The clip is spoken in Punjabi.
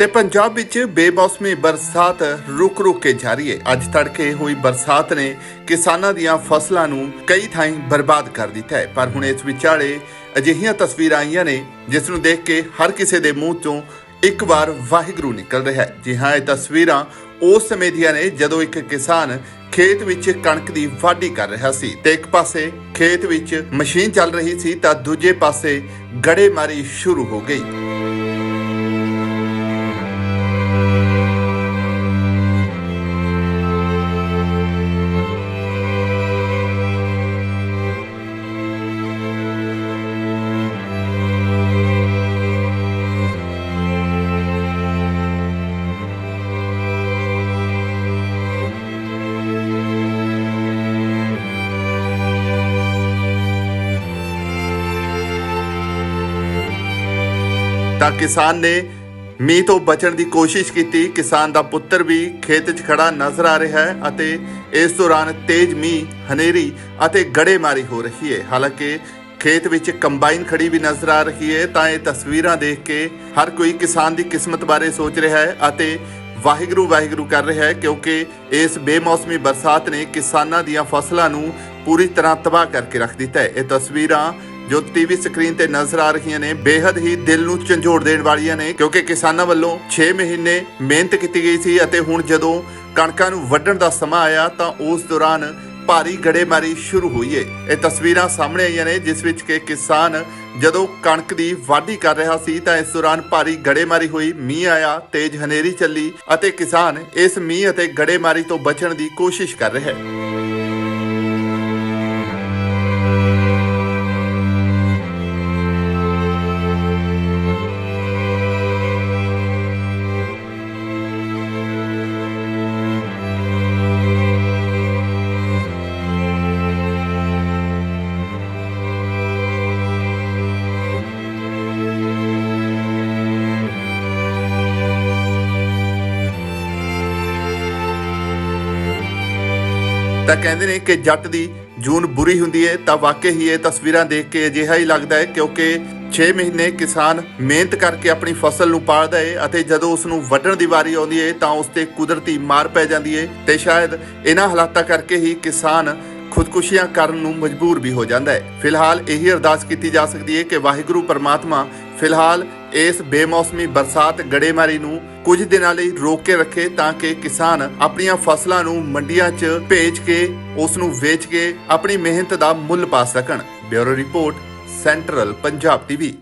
ਤੇ ਪੰਜਾਬ ਵਿੱਚ ਬੇਮੌਸਮੀ ਬਰਸਾਤ ਰੁਕ-ਰੁਕ ਕੇ ਜਾਰੀ ਹੈ। ਅੱਜ ਤੜਕੇ ਹੋਈ ਬਰਸਾਤ ਨੇ ਕਿਸਾਨਾਂ ਦੀਆਂ ਫਸਲਾਂ ਨੂੰ ਕਈ ਥਾਈਂ ਬਰਬਾਦ ਕਰ ਦਿੱਤਾ ਹੈ। ਪਰ ਹੁਣ ਇਸ ਵਿਚਾਲੇ ਅਜਿਹੀਆਂ ਤਸਵੀਰਾਂ ਆਈਆਂ ਨੇ, ਜਿਸ ਨੂੰ ਦੇਖ ਕੇ ਹਰ ਕਿਸੇ ਦੇ ਮੂੰਹ ਤੋਂ ਇੱਕ ਵਾਰ ਵਾਹਿਗੁਰੂ ਨਿਕਲ ਰਿਹਾ ਹੈ। ਜੀ ਹਾਂ, ਇਹ ਤਸਵੀਰਾਂ ਉਸ ਸਮੇਂ ਦੀਆਂ ਨੇ ਜਦੋਂ ਇੱਕ ਕਿਸਾਨ ਖੇਤ ਵਿੱਚ ਕਣਕ ਦੀ ਵਾਢੀ ਕਰ ਰਿਹਾ ਸੀ ਤੇ ਇੱਕ ਪਾਸੇ ਖੇਤ ਵਿੱਚ ਮਸ਼ੀਨ ਚੱਲ ਰਹੀ ਸੀ ਤਾਂ ਦੂਜੇ ਪਾਸੇ ਗੜੇਮਾਰੀ ਸ਼ੁਰੂ ਹੋ ਗਈ। ਤਾਂ ਕਿਸਾਨ ਨੇ ਮੀਂਹ ਤੋਂ ਬਚਣ ਦੀ ਕੋਸ਼ਿਸ਼ ਕੀਤੀ। ਕਿਸਾਨ ਦਾ ਪੁੱਤਰ ਵੀ ਖੇਤ 'ਚ ਖੜਾ ਨਜ਼ਰ ਆ ਰਿਹਾ ਹੈ ਅਤੇ ਇਸ ਦੌਰਾਨ ਤੇਜ਼ ਮੀਂਹ, ਹਨੇਰੀ ਅਤੇ ਗੜੇਮਾਰੀ ਹੋ ਰਹੀ ਹੈ। ਹਾਲਾਂਕਿ ਖੇਤ ਵਿੱਚ ਕੰਬਾਈਨ ਖੜੀ ਵੀ ਨਜ਼ਰ ਆ ਰਹੀ ਹੈ, ਤਾਂ ਇਹ ਤਸਵੀਰਾਂ ਦੇਖ ਕੇ ਹਰ ਕੋਈ ਕਿਸਾਨ ਦੀ ਕਿਸਮਤ ਬਾਰੇ ਸੋਚ ਰਿਹਾ ਹੈ ਅਤੇ ਵਾਹਿਗੁਰੂ ਵਾਹਿਗੁਰੂ ਕਰ ਰਿਹਾ ਹੈ, ਕਿਉਂਕਿ ਇਸ ਬੇਮੌਸਮੀ ਬਰਸਾਤ ਨੇ ਕਿਸਾਨਾਂ ਦੀਆਂ ਫਸਲਾਂ ਨੂੰ ਪੂਰੀ ਤਰ੍ਹਾਂ ਤਬਾਹ ਕਰਕੇ ਰੱਖ ਦਿੱਤਾ ਹੈ। ਇਹ ਤਸਵੀਰਾਂ ਜੋ ਟੀਵੀ ਸਕਰੀਨ ਤੇ ਨਜ਼ਰ ਆ ਰਹੀਆਂ ਨੇ ਬੇहद ਹੀ ਦਿਲ ਨੂੰ ਝੰਜੋੜ ਦੇਣ ਵਾਲੀਆਂ ਨੇ, ਕਿਉਂਕਿ ਕਿਸਾਨਾਂ ਵੱਲੋਂ 6 ਮਹੀਨੇ ਮਿਹਨਤ ਕੀਤੀ ਗਈ ਸੀ ਅਤੇ ਹੁਣ ਜਦੋਂ ਕਣਕਾਂ ਨੂੰ ਵੱਢਣ ਦਾ ਸਮਾਂ ਆਇਆ ਤਾਂ ਉਸ ਦੌਰਾਨ ਭਾਰੀ ਗੜੇਮਾਰੀ ਸ਼ੁਰੂ ਹੋਈ ਏ। ਇਹ ਤਸਵੀਰਾਂ ਸਾਹਮਣੇ ਆਈਆਂ ਨੇ, ਜਿਸ ਵਿੱਚ ਕਿ ਕਿਸਾਨ ਜਦੋਂ ਕਣਕ ਦੀ ਵਾਢੀ ਕਰ ਰਿਹਾ ਸੀ ਤਾਂ ਇਸ ਦੌਰਾਨ ਭਾਰੀ ਗੜੇਮਾਰੀ ਹੋਈ, ਮੀਂਹ ਆਇਆ, ਤੇਜ਼ ਹਨੇਰੀ ਚੱਲੀ ਅਤੇ ਕਿਸਾਨ ਇਸ ਮੀਂਹ ਅਤੇ ਗੜੇਮਾਰੀ ਤੋਂ ਬਚਣ ਦੀ ਕੋਸ਼ਿਸ਼ ਕਰ ਰਿਹਾ ਹੈ। ਤਾਂ ਕਹਿੰਦੇ ਨੇ ਕਿ ਜੱਟ ਦੀ ਜੂਨ ਬੁਰੀ ਹੁੰਦੀ ਹੈ ਤਾਂ ਵਾਕਈ ਹੀ ਇਹ ਤਸਵੀਰਾਂ ਦੇਖ ਕੇ ਅਜਿਹਾ ਹੀ ਲੱਗਦਾ ਹੈ ਕਿਉਂਕਿ 6 ਮਹੀਨੇ ਕਿਸਾਨ ਮਿਹਨਤ ਕਰਕੇ ਆਪਣੀ ਫਸਲ ਨੂੰ ਪਾਲਦਾ ਹੈ ਅਤੇ ਜਦੋਂ ਉਸ ਨੂੰ ਵੱਢਣ ਦੀ ਵਾਰੀ ਆਉਂਦੀ ਹੈ ਤਾਂ ਉਸ ਤੇ ਕੁਦਰਤੀ ਮਾਰ ਪੈ ਜਾਂਦੀ ਹੈ ਤੇ ਸ਼ਾਇਦ ਇਹਨਾਂ ਹਾਲਾਤਾਂ ਕਰਕੇ ਹੀ ਕਿਸਾਨ ਖੁਦਕੁਸ਼ੀਆਂ ਕਰਨ ਨੂੰ ਮਜਬੂਰ ਵੀ ਹੋ ਜਾਂਦਾ ਹੈ ਫਿਲਹਾਲ ਇਹੀ ਅਰਦਾਸ ਕੀਤੀ ਜਾ ਸਕਦੀ ਹੈ ਕਿ ਵਾਹਿਗੁਰੂ ਪਰਮਾਤਮਾ ਫਿਲਹਾਲ ਇਸ ਬੇਮੌਸਮੀ ਬਰਸਾਤ ਗੜੇਮਾਰੀ ਨੂੰ ਕੁਝ ਦਿਨਾਂ ਲਈ ਰੋਕ ਕੇ ਰੱਖੇ ਤਾਂ ਕਿ ਕਿਸਾਨ ਆਪਣੀਆਂ ਫਸਲਾਂ ਨੂੰ ਮੰਡੀਆਂ 'ਚ ਭੇਜ ਕੇ, ਉਸ ਨੂੰ ਵੇਚ ਕੇ ਆਪਣੀ ਮਿਹਨਤ ਦਾ ਮੁੱਲ ਪਾ ਸਕਣ। Bureau report, Central Punjab TV.